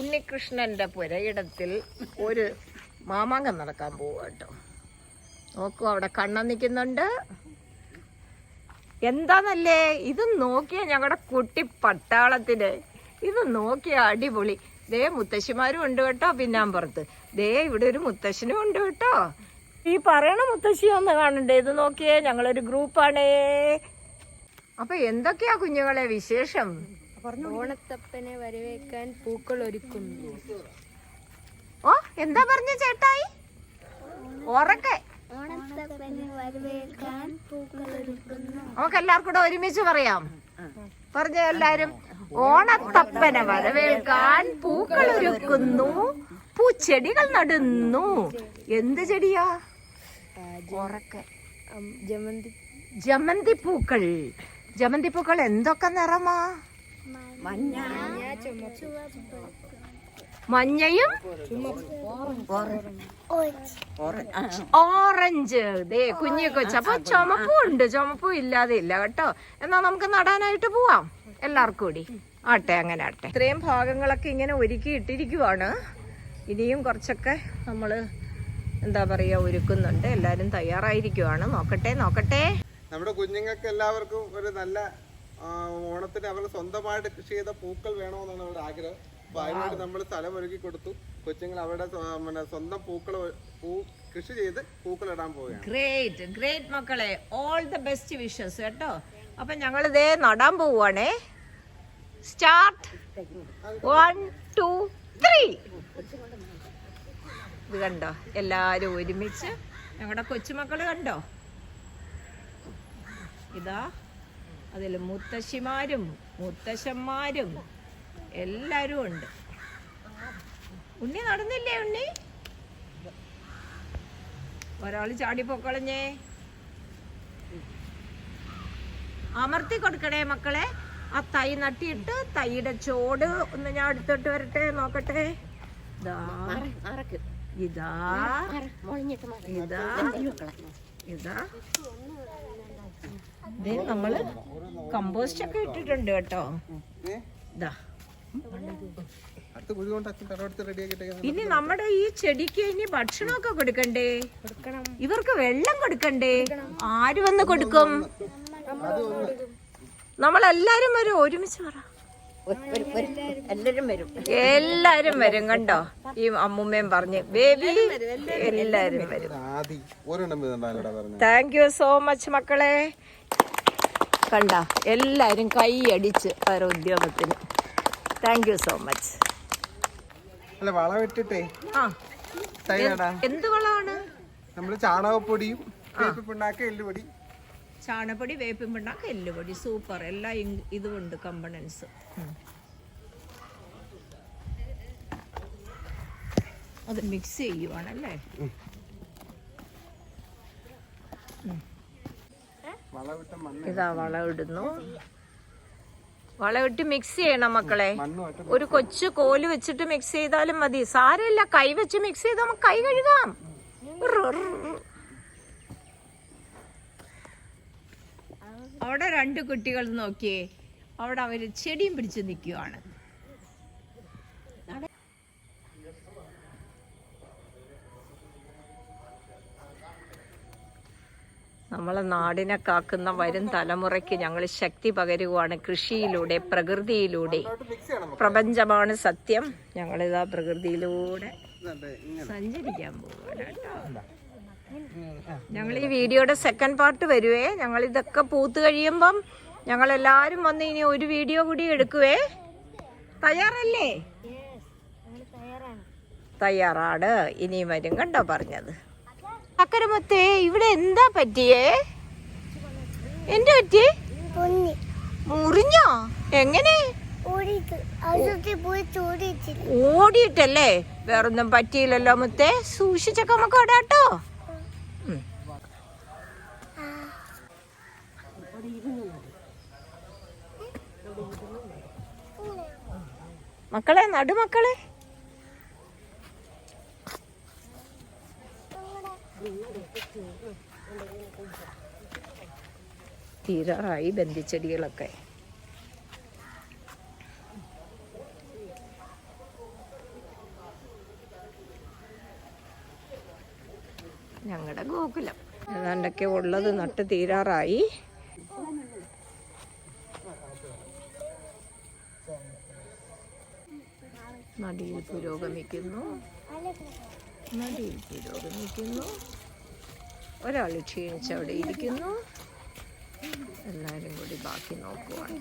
ഉണ്ണികൃഷ്ണന്റെ പുരയിടത്തിൽ ഒരു മാമാങ്കം നടക്കാൻ പോവട്ടോ നോക്കൂ അവിടെ കണ്ണൻ നിൽക്കുന്നുണ്ട്. എന്താന്നല്ലേ? ഇത് നോക്കിയ ഞങ്ങളുടെ കുട്ടി പട്ടാളത്തിന് ഇത് നോക്കിയ അടിപൊളി. ദേ മുത്തശ്ശിമാരും ഉണ്ട് കേട്ടോ പിന്നാമ്പുറത്ത്. ദേ ഇവിടെ ഒരു മുത്തശ്ശനും ഉണ്ട് കേട്ടോ. ഈ പറയണ മുത്തശ്ശി ഒന്ന് കാണണ്ടേ? ഇത് നോക്കിയേ ഞങ്ങളൊരു ഗ്രൂപ്പാണേ. അപ്പൊ എന്തൊക്കെയാ കുഞ്ഞുങ്ങളെ വിശേഷം? ഓണത്തപ്പനെ വരവേക്കാൻ പൂക്കൾ ഒരുക്കുന്നു ഓ എന്താ പറഞ്ഞ ചേട്ടായി? ഉറക്കെ. നമുക്ക് എല്ലാവർക്കും കൂടെ ഒരുമിച്ച് പറയാം. പറഞ്ഞ എല്ലാരും ഓണത്തപ്പനെ വരവേൽക്കാൻ പൂക്കൾ ഒരുക്കുന്നു പൂച്ചെടികൾ നടുന്നു. എന്ത് ചെടിയാ? ഉറക്കെ. ജമന്തി. ജമന്തി പൂക്കൾ. ജമന്തി പൂക്കൾ എന്തൊക്കെ നിറമാ? മഞ്ഞ. മഞ്ഞയും ഓറഞ്ച്. ദേ കുഞ്ഞി കൊച്ചു. അപ്പൊ ചുമപ്പും ഉണ്ട്. ചുമപ്പും ഇല്ലാതെ ഇല്ല കേട്ടോ. എന്നാ നമുക്ക് നടാനായിട്ട് പോവാം. എല്ലാവർക്കും കൂടി. ആട്ടെ അങ്ങനെ ആട്ടെ. ഇത്രയും ഭാഗങ്ങളൊക്കെ ഇങ്ങനെ ഒരുക്കി ഇട്ടിരിക്കുവാണ്. ഇനിയും കുറച്ചൊക്കെ നമ്മൾ എന്താ പറയാ ഒരുക്കുന്നുണ്ട്. എല്ലാരും തയ്യാറായിരിക്കുവാണ്. നോക്കട്ടെ നോക്കട്ടെ. നമ്മുടെ കുഞ്ഞുങ്ങൾക്ക് എല്ലാവർക്കും ഒരു നല്ല ഓണത്തിന് അവർ സ്വന്തമായിട്ട് കൃഷി ചെയ്ത പൂക്കൾ വേണമെന്നാണ് അവരുടെ ആഗ്രഹം. അപ്പൊ അതിനുവേണ്ടി നമ്മൾ സ്ഥലം ഒരുക്കി കൊടുത്തു. കൊച്ചുങ്ങൾ അവരുടെ പിന്നെ സ്വന്തം പൂക്കൾ പൂ കൃഷി ചെയ്ത് പൂക്കൾ ഇടാൻ പോവുകയാണ്. ഗ്രേറ്റ് ഗ്രേറ്റ് മക്കളെ. ഓൾ ദ ബെസ്റ്റ് വിഷസ് കേട്ടോ. അപ്പൊ ഞങ്ങൾ ഇതേ നടാൻ പോവുകയാണേ സ്റ്റാർട്ട് വൺ ടു ത്രീ ഇത് കണ്ടോ? എല്ലാരും ഒരുമിച്ച് ഞങ്ങളുടെ കൊച്ചുമക്കൾ കണ്ടോ? ഇതാ. അതിൽ മുത്തശ്ശിമാരും മുത്തശ്ശന്മാരും എല്ലാരും ഉണ്ട്. ഉണ്ണി നടന്നില്ലേ ഉണ്ണി? ഒരാൾ ചാടി ചാടിപ്പോക്കളഞ്ഞേ. അമർത്തി കൊടുക്കണേ മക്കളെ. ആ തൈ നട്ടിയിട്ട് തൈയുടെ ചോട് ഒന്ന് ഞാൻ എടുത്തോട്ട് വരട്ടെ നോക്കട്ടെ. ഇതാ. ഇതാ. ഇതാ. ഇതാ ദേ നമ്മൾ കമ്പോസ്റ്റ് ഒക്കെ ഇട്ടിട്ടുണ്ട് കേട്ടോ. ഇതാ ഇനി നമ്മുടെ ഈ ചെടിക്ക് ഇനി ഭക്ഷണമൊക്കെ കൊടുക്കണ്ടേ? ഇവർക്ക് വെള്ളം കൊടുക്കണ്ടേ? ആര് വന്ന് കൊടുക്കും. നമ്മളെല്ലാരും വരും ഒരുമിച്ച് പറ. എല്ലാരും വരും. എല്ലാരും വരും കണ്ടോ? ഈ അമ്മുമ്മയും പറഞ്ഞ് ബേബി എല്ലാരും വരും. താങ്ക് യു സോ മച്ച് മക്കളെ. കണ്ട എല്ലാരും കൈയടിച്ച് അടിച്ച് അവരുടെ ഉദ്യോഗത്തിന്. താങ്ക് യു സോ മച്ച് അല്ല വളമിട്ടിട്ടേ ആ. എന്ത് വളമാണ്? നമ്മൾ ചാണകപ്പൊടിയും പിണ്ണാക്ക എല്ലുപൊടി. ചാണപ്പൊടി വേപ്പിൻ പിണ്ണാക്ക് എല്ലുപൊടി സൂപ്പർ എല്ലാ ഇതുമുണ്ട് കമ്പണൻസ് അത് മിക്സ് ചെയ്യുവാണല്ലേ? ഇതാ വളമിടുന്നു. വളമിട്ട് മിക്സ് ചെയ്യണം മക്കളെ. ഒരു കൊച്ചു കോൽ വെച്ചിട്ട് മിക്സ് ചെയ്താലും മതി. സാരമില്ല. കൈ വെച്ച് മിക്സ് ചെയ്താൽ നമുക്ക് കൈ കഴുകാം. അവിടെ രണ്ട് കുട്ടികൾ നോക്കിയേ. അവിടെ അവർ ചെടിയും പിടിച്ച് നിൽക്കുവാണ്. നമ്മളെ നാടിനെ കാക്കുന്ന വരും തലമുറയ്ക്ക് ഞങ്ങൾ ശക്തി പകരുവാണ് കൃഷിയിലൂടെ പ്രകൃതിയിലൂടെ. പ്രപഞ്ചമാണ് സത്യം. ഞങ്ങളിതാ പ്രകൃതിയിലൂടെ സഞ്ചരിക്കാൻ പോവുകയാണ് കേട്ടോ. ഞങ്ങൾ ഈ വീഡിയോയുടെ സെക്കൻഡ് പാർട്ട് വരുവേ. ഞങ്ങൾ ഇതൊക്കെ പൂത്ത് കഴിയുമ്പം ഞങ്ങൾ എല്ലാവരും വന്ന് ഇനി ഒരു വീഡിയോ കൂടി എടുക്കുവേ. തയ്യാറല്ലേ? തയ്യാറാണ്. ഇനി വരും കണ്ടോ പറഞ്ഞത്. അക്കരമത്തെ ഇവിടെ എന്താ പറ്റിയേ? എന്ത് പറ്റി? മുറിഞ്ഞോ? എങ്ങനെ? ഓടിയിട്ടല്ലേ? വേറൊന്നും പറ്റിയില്ലല്ലോ മുത്തേ. സൂക്ഷിച്ചൊക്കെ നമുക്ക് ഓടാട്ടോ. മക്കളെ നടുമക്കളെ. തീരാറായി ബന്ധിച്ചെടികളൊക്കെ. ഞങ്ങളുടെ ഗോകുലം. ഏതാണ്ടൊക്കെ ഉള്ളത് നട്ട് തീരാറായി. നടിയിൽ പുരോഗമിക്കുന്നു. നടിയിൽ പുരോഗമിക്കുന്നു. ഒരാൾ ക്ഷീണിച്ച് അവിടെ ഇരിക്കുന്നു എല്ലാവരും കൂടി ബാക്കി നോക്കുവാണ്.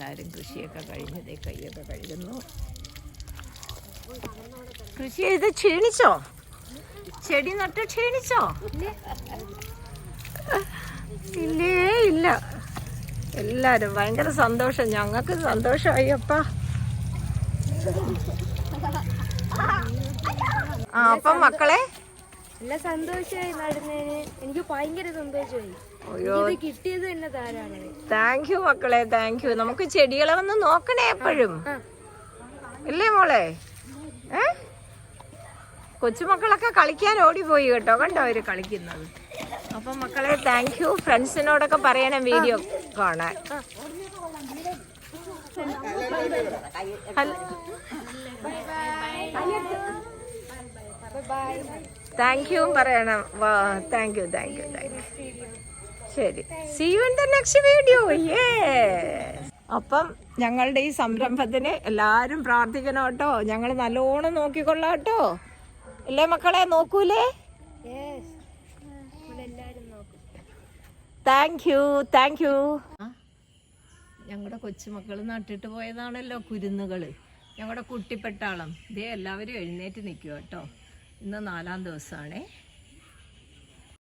എല്ലാവരും കൃഷിയൊക്കെ കഴിഞ്ഞത് കൈയൊക്കെ കഴുകുന്നു. കൃഷി ചെയ്ത് ക്ഷീണിച്ചോ? ചെടി നട്ട് ക്ഷീണിച്ചോ? ഇല്ലേ ഇല്ല. എല്ലാരും ഭയങ്കര സന്തോഷം. ഞങ്ങൾക്ക് സന്തോഷമായി അപ്പ ആ അപ്പം മക്കളെ? നല്ല സന്തോഷമായി നടുന്നതിന് എനിക്ക് ഭയങ്കര സന്തോഷമായി. അയ്യോ. ഇത് കിട്ടിയത് തന്നെ താരാണ് താങ്ക് യു മക്കളെ താങ്ക് യു നമുക്ക് ചെടികളെ വന്ന് നോക്കണേ എപ്പോഴും. ഇല്ലേ മോളെ? ഏ? കൊച്ചുമക്കളൊക്കെ കളിക്കാൻ ഓടിപ്പോയി കേട്ടോ. കണ്ടോ അവർ കളിക്കുന്നത്? അപ്പൊ മക്കളെ താങ്ക് യു ഫ്രണ്ട്സിനോടൊക്കെ പറയണം വീഡിയോ കാണാൻ. താങ്ക് യു പറയണം. Thank you thank you thank you ശരി. See you in the next video യേ അപ്പം ഞങ്ങളുടെ ഈ സംരംഭത്തിന് എല്ലാവരും പ്രാർത്ഥിക്കണം കേട്ടോ. ഞങ്ങൾ നല്ലോണം നോക്കിക്കൊള്ളാം കേട്ടോ. അല്ലേ മക്കളെ നോക്കൂലേ? താങ്ക് യു താങ്ക് യു ഞങ്ങളുടെ കൊച്ചുമക്കൾ നട്ടിട്ട് പോയതാണല്ലോ കുരുന്നുകൾ ഞങ്ങളുടെ കുട്ടിപ്പെട്ടാളം. ഇതേ എല്ലാവരും എഴുന്നേറ്റ് നിൽക്കുക കേട്ടോ. ഇന്ന് നാലാം ദിവസമാണേ.